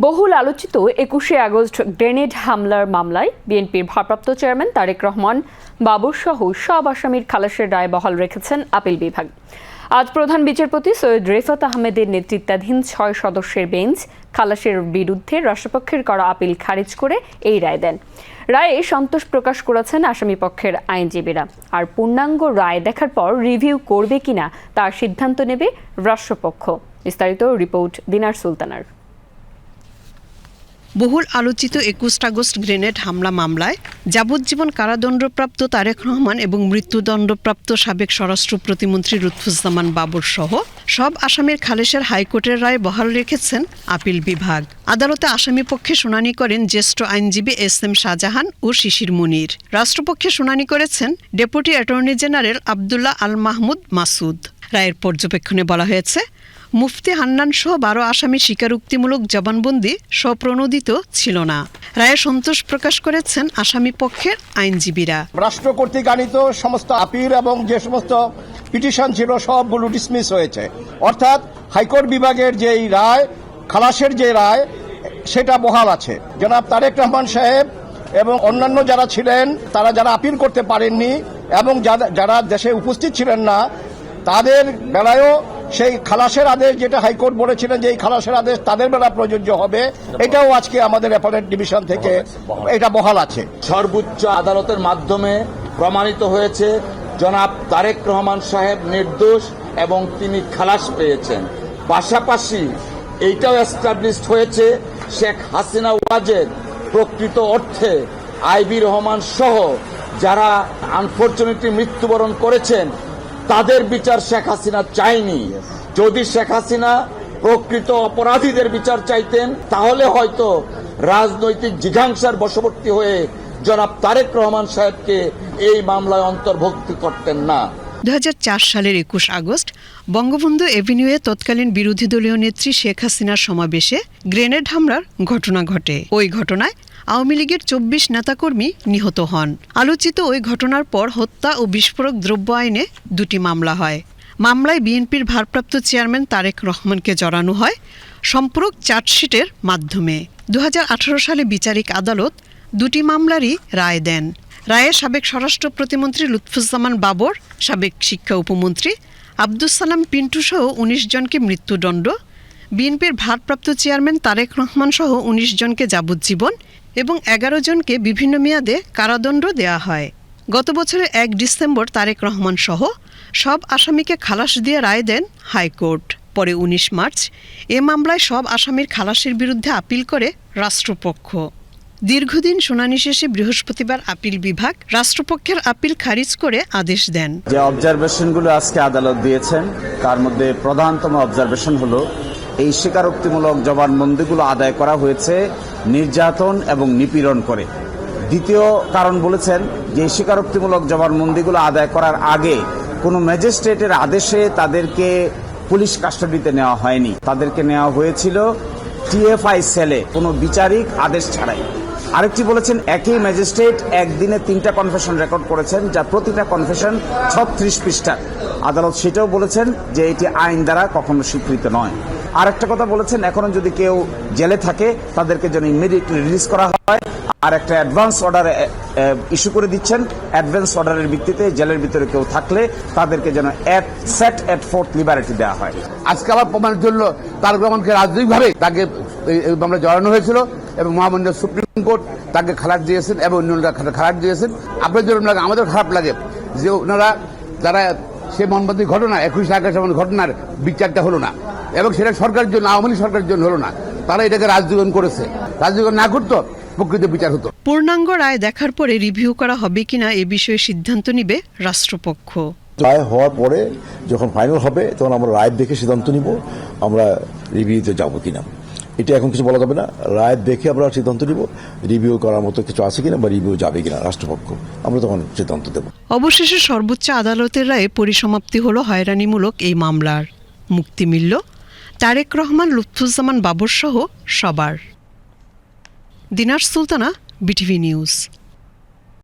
বহুল আলোচিত একুশে আগস্ট গ্রেনেড হামলার মামলায় বিএনপির ভারপ্রাপ্ত চেয়ারম্যান তারেক রহমান বাবুর সহ সব আসামির খালাসের রায় বহাল রেখেছেন আপিল বিভাগ। আজ প্রধান বিচারপতি সৈয়দ রেফাত আহমেদের নেতৃত্বাধীন ছয় সদস্যের বেঞ্চ খালাসের বিরুদ্ধে রাষ্ট্রপক্ষের করা আপিল খারিজ করে এই রায় দেন। রায়ে সন্তোষ প্রকাশ করেছেন আসামিপক্ষের আইনজীবীরা। আর পূর্ণাঙ্গ রায় দেখার পর রিভিউ করবে কিনা তার সিদ্ধান্ত নেবে রাষ্ট্রপক্ষ। বিস্তারিত রিপোর্ট দিনার সুলতানার। বহুল আলোচিত একুশ আগস্ট গ্রেনেড হামলা মামলায় যাবজ্জীবন কারাদণ্ডপ্রাপ্ত তারেক রহমান এবং মৃত্যুদণ্ডপ্রাপ্ত সাবেক স্বরাষ্ট্র প্রতিমন্ত্রী লুৎফুজ্জামান বাবর সহ সব আসামির খালেশের হাইকোর্টের রায় বহাল রেখেছেন আপিল বিভাগ। আদালতে আসামি পক্ষে শুনানি করেন জ্যেষ্ঠ আইনজীবী এস এম শাহজাহান ও শিশির মুনির। রাষ্ট্রপক্ষে শুনানি করেছেন deputy attorney general Abdullah Al Mahmud Masud. রায়ের পর্যবেক্ষণে বলা হয়েছে মুফতি হান্নান সহ বারো আসামি স্বীকারোক্তিমূলক জবানবন্দি স্বপ্রণোদিত ছিল না। রায়ে সন্তোষ প্রকাশ করেছেন আসামি পক্ষের আইনজীবীরা। রাষ্ট্র কর্তৃক আনিত সমস্ত আপিল এবং যে সমস্ত পিটিশন ছিল সবগুলো ডিসমিস হয়েছে। অর্থাৎ হাইকোর্ট বিভাগের যেই রায়, খালাসের যে রায়, সেটা বহাল আছে। জনাব তারেক রহমান সাহেব এবং অন্যান্য যারা ছিলেন, তারা যারা আপিল করতে পারেননি এবং যারা- যারা দেশে উপস্থিত ছিলেন না, তাদের বেলায়ও সেই খালাসের আদেশ যেটা হাইকোর্ট বলেছিলেন যে এই খালাসের আদেশ তাদের বেলা প্রযোজ্য হবে এটাও আজকে আমাদের অ্যাপারেট ডিভিশন থেকে এটা বহাল আছে। সর্বোচ্চ আদালতের মাধ্যমে প্রমাণিত হয়েছে জনাব তারেক রহমান সাহেব নির্দোষ এবং তিনি খালাস পেয়েছেন। পাশাপাশি এইটাও এস্টাবলিশড হয়েছে শেখ হাসিনা ওয়াজেদ প্রকৃত অর্থে আইবি রহমান সহ যারা আনফর্চুনেটলি মৃত্যুবরণ করেছেন তাদের বিচার শেখ হাসিনা চায়নি। যদি শেখ হাসিনা প্রকৃত অপরাধীদের বিচার চাইতেন, তাহলে হয়তো রাজনৈতিক জিঘাংসার বশবর্তী হয়ে জনাব তারেক রহমান সাহেবকে এই মামলায় অন্তর্ভুক্ত করতেন না। দু হাজার চার সালের একুশ আগস্ট, বঙ্গবন্ধু এভিনিউয়ে তৎকালীন বিরোধী দলীয় নেত্রী শেখ হাসিনার সমাবেশে গ্রেনেড হামলার ঘটনা ঘটে। ওই ঘটনায় আওয়ামী লীগের চব্বিশ নেতাকর্মী নিহত হন। আলোচিত ওই ঘটনার পর হত্যা ও বিস্ফোরক দ্রব্য আইনে দুটি মামলা হয়। মামলায় বিএনপির ভারপ্রাপ্ত চেয়ারম্যান তারেক রহমানকে জড়ানো হয় সম্পূরক চার্জশিটের মাধ্যমে। দুহাজার আঠারো সালে বিচারিক আদালত দুটি মামলারই রায় দেন। রায়ে সাবেক স্বরাষ্ট্র প্রতিমন্ত্রী লুৎফুজ্জামান বাবর, সাবেক শিক্ষা উপমন্ত্রী আব্দুস সালাম পিন্টু সহ উনিশ জনকে মৃত্যুদণ্ড, বিএনপির ভারপ্রাপ্ত চেয়ারম্যান তারেক রহমান সহ উনিশ জনকে যাবজ্জীবন এবং এগারো জনকে বিভিন্ন মেয়াদে কারাদণ্ড দেয়া হয়। গত বছরের এক ডিসেম্বর তারেক রহমান সহ সব আসামিকে খালাস দিয়ে রায় দেন হাইকোর্ট। পরে উনিশ মার্চ এ মামলায় সব আসামির খালাসের বিরুদ্ধে আপিল করে রাষ্ট্রপক্ষ। দীর্ঘদিন শুনানি শেষে বৃহস্পতিবার আপিল বিভাগ রাষ্ট্রপক্ষের আপিল খারিজ করে আদেশ দেন। যে অবজারভেশনগুলো আজকে আদালত দিয়েছেন, তার মধ্যে প্রধানতম অবজারভেশন হলো এই স্বীকারোক্তিমূলক জবানবন্দিগুলো আদায় করা হয়েছে নির্যাতন এবং নিপীড়ন করে। দ্বিতীয় কারণ বলেছেন যে স্বীকারোক্তিমূলক জবানবন্দিগুলো আদায় করার আগে কোনো ম্যাজিস্ট্রেটের আদেশে তাদেরকে পুলিশ কাস্টাডিতে নেওয়া হয়নি। তাদেরকে নেওয়া হয়েছিল টিএফআই সেলে, কোনো বিচারিক আদেশ ছাড়াই। আরেকটি বলেছেন, একই ম্যাজিস্ট্রেট একদিনে তিনটা কনফেশন রেকর্ড করেছেন, যা প্রতিটা কনফেশন ছত্রিশ পৃষ্ঠার। আদালত সেটাও বলেছেন যে এটি আইন দ্বারা কখনো স্বীকৃত নয়। আরেকটা কথা বলেছেন, এখনও যদি কেউ জেলে থাকে, তাদেরকে যেন ইমিডিয়েটলি রিলিজ করা হয়। আর একটা অ্যাডভান্স অর্ডার ইস্যু করে দিচ্ছেন। অ্যাডভান্স অর্ডারের ভিত্তিতে জেলের ভিতরে কেউ থাকলে তাদেরকে যেন অ্যাট সেট অ্যাট ফোর্থ লিবারেটি দেওয়া হয়। আজকে আবার প্রমাণের জন্য তার রহমানকে রাজনৈতিকভাবে তাকে মামলা জড়ানো হয়েছিল এবং মহামান্য সুপ্রিম কোর্ট তাকে খালাস দিয়েছেন এবং অন্যরা খা- খালাস দিয়েছেন। আপনার জন্য লাগে, আমাদের খারাপ লাগে যে ওনারা, যারা সে মনবন্দির ঘটনা, একুশে আগস্ট ঘটনার বিচারটা হলো না। এবং সেটা সরকারের জন্য আওয়ামী লীগ সরকারের জন্য হলো না। তারা এটাকে রাজযোগন করেছে। রাজযোগন না করতো প্রকৃত বিচার হতো। পূর্ণাঙ্গ রায় দেখার পরে রিভিউ করা হবে কিনা এ বিষয়ে সিদ্ধান্ত নিবে রাষ্ট্রপক্ষ। রায় হওয়ার পরে যখন ফাইনাল হবে তখন আমরা রায় দেখে সিদ্ধান্ত নিব আমরা রিভিউতে যাব কিনা। এটা এখন কিছু বলা যাবে না। রায় দেখে আমরা সিদ্ধান্ত নিব রিভিউ করার মতো কিছু আছে কিনা বা রিভিউ যাবে কিনা রাষ্ট্রপক্ষ। আমরা তখন সিদ্ধান্ত দেব। অবশেষে সর্বোচ্চ আদালতের রায়ে পরিসমাপ্তি হল হয়রানিমূলক এই মামলার। মুক্তি মিলল তারেক রহমান লুৎফুজ্জামান বাবর সহ সবার। Dinar Sultana BTV news.